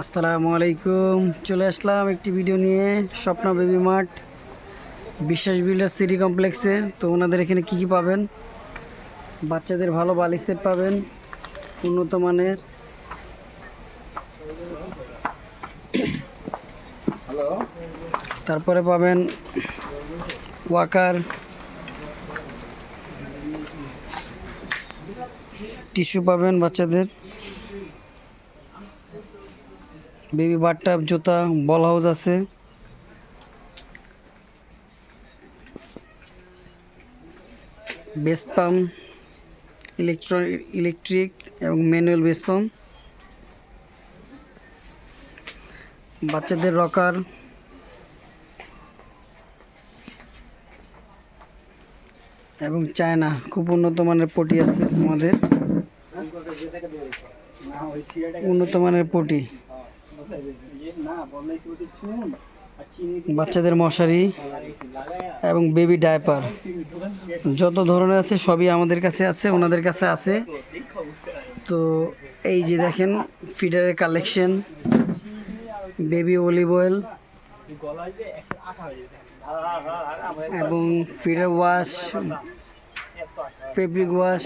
আসসালামু আলাইকুম। চলে আসলাম একটি ভিডিও নিয়ে Swapna baby mart Biswas builder city কমপ্লেক্সে। তো ওনাদের এখানে কি কি পাবেন? বাচ্চাদের ভালো বালিশ সেট পাবেন উন্নত মানের। তারপরে পাবেন ওয়াকার টিস্যু পাবেন বাচ্চাদের। বেবি বাটটাপ জুতা, বল হাউস আছে। বেস্ট পাম্প ইলেকট্রো, ইলেকট্রিক এবং ম্যানুয়াল বেস পাম্প বাচ্চাদের রকার। এবং চায়না, খুব উন্নত মানের পটি আছে আমাদের। উন্নত মানের পটি। বাচ্চাদের মশারি এবং বেবি ডায়পার যত ধরনের আছে সবই আমাদের কাছে আছে, ওনাদের কাছে আছে। তো এই যে দেখেন ফিডারের কালেকশন বেবি অলিভ অয়েল এবং feeder wash fabric wash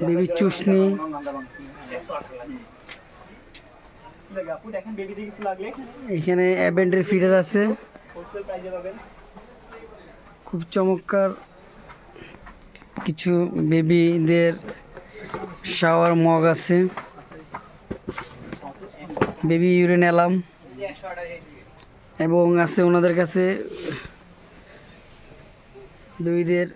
baby চুষনি দেখেন বেবিতে কিছু লাগলে এখানে অ্যাভেন্টের ফিডার আছে। খুব চমৎকার কিছু বেবিদের শাওয়ার মগ আছে। বেবি ইউরিন অ্যালাম এবং আছে ওনাদের কাছে বেবিদের